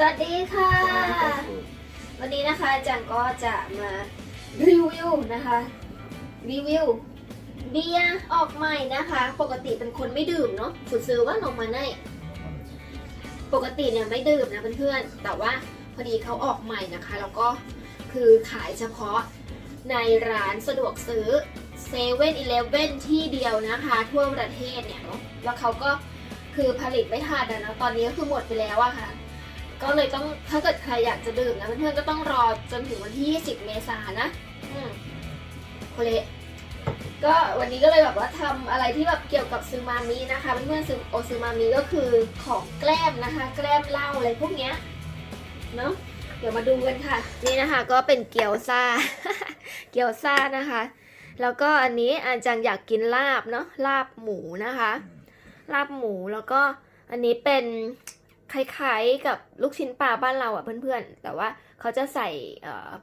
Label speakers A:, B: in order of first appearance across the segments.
A: สวัสดีค่ะ วันนี้นะคะจังก็จะมารีวิวนะคะ รีวิวเบียร์ออกใหม่นะคะ ปกติเป็นคนไม่ดื่มเนาะสุดซื้อว่าลงมาในปกติเนี่ยไม่ดื่มนะเพื่อนๆ แต่ว่าพอดีเขาออกใหม่นะคะ แล้วก็คือขายเฉพาะในร้านสะดวกซื้อเซเว่นอีเลฟเว่นที่เดียวนะคะ ทั่วประเทศเนี่ยเนาะแล้วเขาก็คือผลิตไม่ทันอะเนาะตอนนี้ก็คือหมดไปแล้วอะค่ะ ก็เลยต้องถ้าเกิดใครอยากจะดื่มนะเพื่อนๆก็ต้องรอจนถึงวันที่ 20 เมษายนนะอืมโคเละก็วันนี้ก็เลยแบบว่าทำอะไรที่แบบเกี่ยวกับซูมามินะคะเพื่อนๆซูโอซูมามิก็คือของแกล้มนะคะ แกล้มเหล้าอะไรพวกเนี้ยเนาะเดี๋ยวมาดูกันค่ะ นี่นะคะก็เป็นเกี๊ยวซ่า เกี๊ยวซ่านะคะ แล้วก็อันนี้อาจังอยากกินลาบเนาะลาบหมูนะคะ ลาบหมูแล้วก็อันนี้เป็น คล้ายๆกับลูกชิ้นปลาบ้านเราอะเพื่อนๆ แต่ว่าเขาจะใส่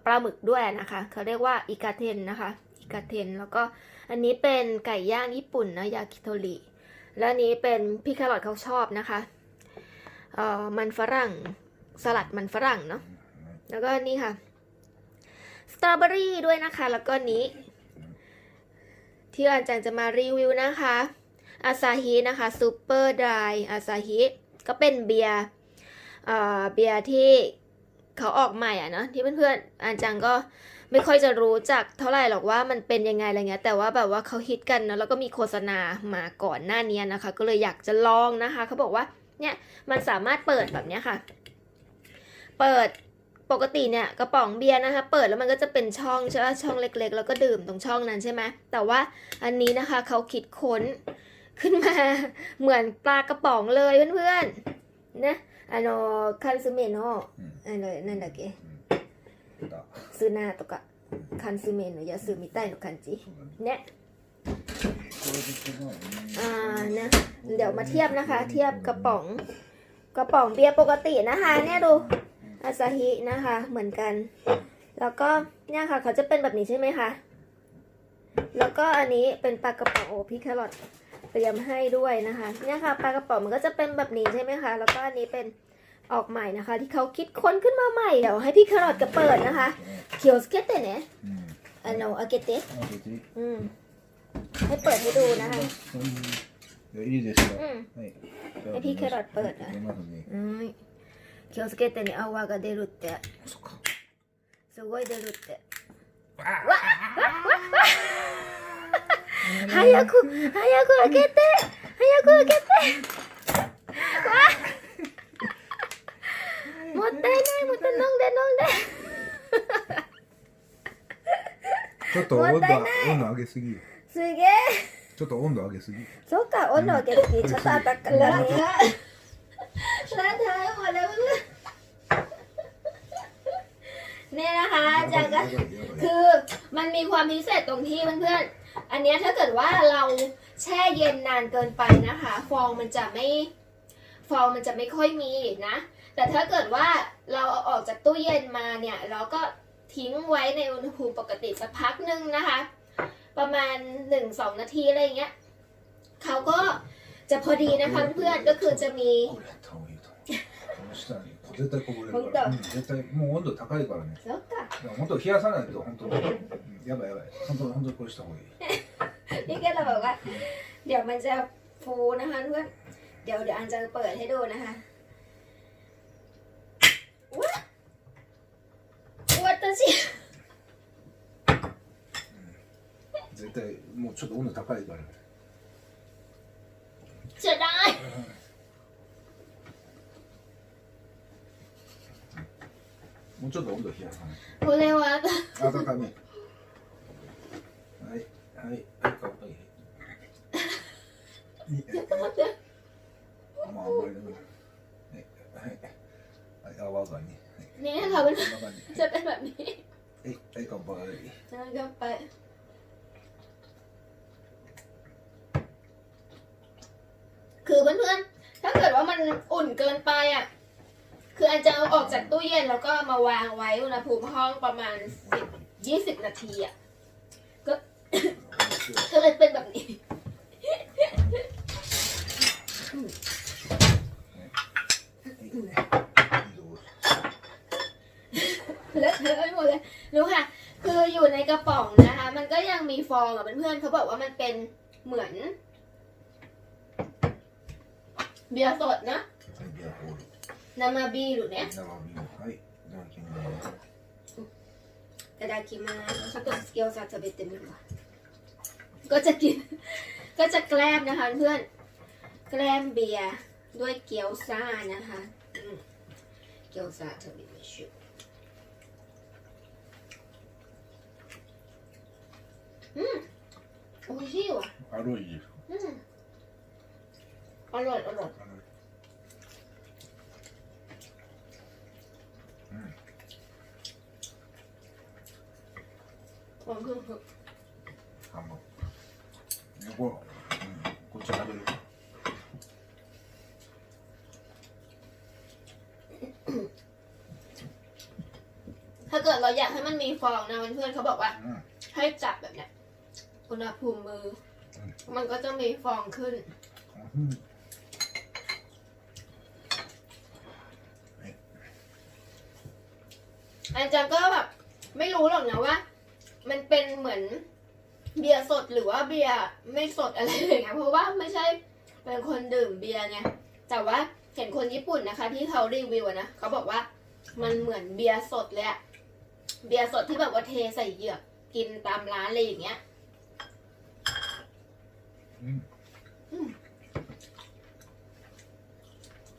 A: ปลาหมึกด้วยนะคะ เขาเรียกว่าอิกาเทนนะคะ อิกาเทน แล้วก็อันนี้เป็นไก่ย่างญี่ปุ่นนะยากิโทริและอันนี้เป็นพี่แครอทเขาชอบนะคะเอ่อมันฝรั่งสลัดมันฝรั่งเนาะ แล้วก็นี่ค่ะสตรอเบอรี่ด้วยนะคะ แล้วก็นี้ ที่อาจารย์จะมารีวิวนะคะอาซาฮินะคะซูเปอร์ดรายอาซาฮิ ก็เป็นเบียร์เอ่อเบียร์ที่เขาออกใหม่อะเนาะที่เพื่อนๆอาจารย์ก็ไม่ค่อยจะรู้จักเท่าไหร่หรอกว่ามันเป็นยังไงอะไรเงี้ยแต่ว่าแบบว่าเขาฮิตกันเนาะแล้วก็มีโฆษณามาก่อนหน้านี้นะคะ ก็เลยอยากจะลองนะคะ เขาบอกว่าเนี่ยมันสามารถเปิดแบบเนี้ยค่ะ เปิดปกติเนี่ยกระป๋องเบียร์นะคะ เปิดแล้วมันก็จะเป็นช่องใช่ไหมช่องเล็ก ๆ แล้วก็ดื่มตรงช่องนั้นใช่ไหมแต่ว่าอันนี้นะคะเขาคิดค้น ขึ้นมา เหมือนปลากระป๋องเลยเพื่อนๆนะあのカルスメのあのなんだっけ
B: だ
A: スナとか缶詰の安みたいな感じねอ่านะเดี๋ยวมาเทียบนะคะ เทียบกระป๋อง กระป๋องเบียร์ปกตินะคะ เนี่ยดูอาซาฮินะคะ เหมือนกัน แล้วก็เนี่ยค่ะ เขาจะเป็นแบบนี้ใช่ไหมคะ แล้วก็อันนี้เป็นปลากระป๋องโอ้พี่แครอท เตรียมให้ด้วยนะคะ เนี่ยค่ะปลากระป๋องมันก็จะเป็นแบบนี้ใช่ไหมคะ แล้วก็อันนี้เป็นออกใหม่นะคะ ที่เขาคิดค้นขึ้นมาใหม่เดี๋ยวให้พี่แครอทกับเปิดนะคะเคียวสเกตเตเนะอันโนอาเกเตอืมให้เปิดให้ดูนะคะ
B: いいですよ。
A: อืม
B: はい。
A: ให้พี่แครอทเปิดอ่ะ
B: 出ますね。
A: อืม気をつけてね泡が出るって
B: そっか。
A: すごい出るって
B: わ
A: わ 早く早く開けて早く開けてわもったいないもったい飲んで飲んで
B: ちょっと温度
A: もったいない
B: 温度上げすぎ。
A: すげえ
B: ちょっと温度上げすぎ。
A: そうか温度開けるってちょっとあったからねแล้วเธอหมดแล้วเพื่อนเนี่ยนะคะอาจารย์ก็ คือมันมีความพิเศษตรงที่เพื่อนๆ อันนี้ถ้าเกิดว่าเราแช่เย็นนานเกินไปนะคะ ฟองมันจะไม่ฟองมันจะไม่ค่อยมีนะ แต่ถ้าเกิดว่าเราเอาออกจากตู้เย็นมาเนี่ยเราก็ทิ้งไว้ในอุณหภูมิปกติสักพักหนึ่งนะคะ ประมาณ 1-2 นาทีอะไรอย่างเงี้ยเขาก็จะพอดีนะคะเพื่อนก็คือจะมี
B: 絶対こぼれるから。うん絶対もう温度高いからね。
A: แล้วก็
B: だから本当冷やさないと本当うんやばいやばい。本当本当これした方がいい。
A: นี่ก็เราบอกว่า เดี๋ยวมันจะฟูนะคะเพื่อนเดี๋ยวเดี๋ยวอันจะเปิดให้ดูนะคะว้าวัตชิ
B: 絶対もうちょっと温度高いからね。
A: เสียด
B: もうちょっと温度冷やさない。
A: พูดเลยว่า
B: 温め。はいはいはい乾杯。いい
A: ちょっと待って
B: まああんまりでもはいはいはい泡がね。
A: นี่ค่ะมัน
B: こんな感じ。
A: จะเป็นแบบนี้
B: はいはい乾杯。
A: แล้วก็ไป คือเพื่อนๆ ถ้าเกิดว่ามันอุ่นเกินไปอ่ะ คืออันจะเอาออกจากตู้เย็นแล้วก็มาวางไว้อุณหภูมิห้องประมาณสิบยี่สิบนาทีอะก็ ก็เลยเป็นแบบนี้ เลอะเทอะไปหมดเลยรู้ค่ะ คืออยู่ในกระป๋องนะคะ มันก็ยังมีฟองอะเพื่อนเขาบอกว่ามันเป็นเหมือน เบียร์สดนะ
B: เบียร์
A: นามาบีหรือเนี่ย
B: 生ビールはいいただきます
A: กระดาษคิมาちょっとเกียวซาจะเบตเต็มเลยก็จะกิน ก็จะแกล้มนะคะเพื่อน แกล้มเบียร์ด้วยเกี๊ยวซ่านะคะอืมเกี๊ยวซ่าเธอบิไม่ชุอืมโอ้ยชิวอ่ะ
B: アロイです
A: อืมอร่อยอร่อย
B: 한번 이거 고추 가져요
A: ถ้าเกิดเราอยากให้มันมีฟองนะเพื่อนเขาบอกว่า ให้จับแบบเนี้ยอุณหภูมิมือ มันก็จะมีฟองขึ้น อาจารย์ก็แบบ ไม่รู้หรอกนะว่า มันเป็นเหมือนเบียร์สดหรือว่าเบียร์ไม่สดอะไรอย่างเงี้ยเพราะว่าไม่ใช่เป็นคนดื่มเบียร์ไงแต่ว่าเห็นคนญี่ปุ่นนะคะ ที่เขารีวิวอะนะเขาบอกว่ามันเหมือนเบียร์สดเลยอะเบียร์สดที่แบบว่าเทใส่เหยือกกินตามร้านอะไรอย่างเงี้ย
B: うん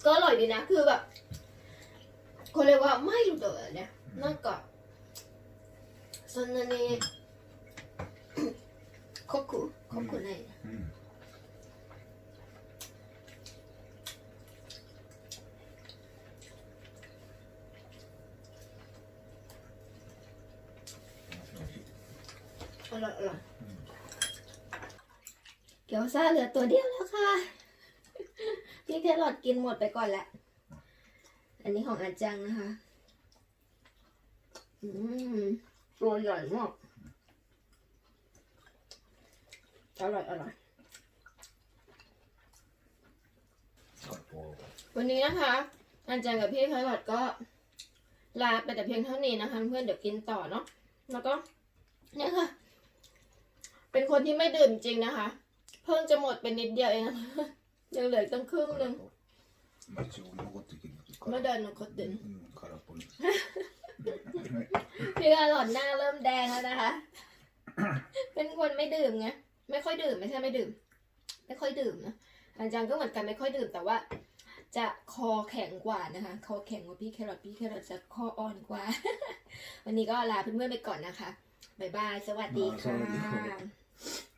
A: ก็อร่อยดีนะ คือแบบเขาเรียกว่าไม่รู้เลยเนี่ยนั่นก็ そんなに濃く濃くないな
B: うん
A: อร่อยอร่อยเกี๊ยวซ่าเหลือตัวเดียวแล้วค่ะ พี่แครอทกินหมดไปก่อนแหละ อันนี้ของอาจังนะคะ อืม ตัวใหญ่มากอร่อยอร่อย
B: こ
A: วันนี้นะคะอาจารย์กับพี่แครอทก็ลาไปแต่เพียงเท่านี้นะคะเพื่อนเดี๋ยวกินต่อเนาะแล้วก็ เนี่ยค่ะ เป็นคนที่ไม่ดื่มจริงนะคะ เพิ่งจะหมดเป็นนิดเดียวเองนะคะ ยังเหลือตั้งครึ่งหนึ่ง
B: まあ一応残ってきる
A: พี่อร่อนหน้าเริ่มแดงแล้วนะคะ เป็นคนไม่ดื่มไง ไม่ค่อยดื่มไม่ใช่ไม่ดื่ม ไม่ค่อยดื่มนะ อาจารย์ก็เหมือนกันไม่ค่อยดื่มแต่ว่า จะคอแข็งกว่านะคะ คอแข็งกว่าพี่แครอทพี่แครอทจะคออ่อนกว่า วันนี้ก็ลาเพื่อนๆไปก่อนนะคะ บ๊ายบาย สวัสดีค่ะ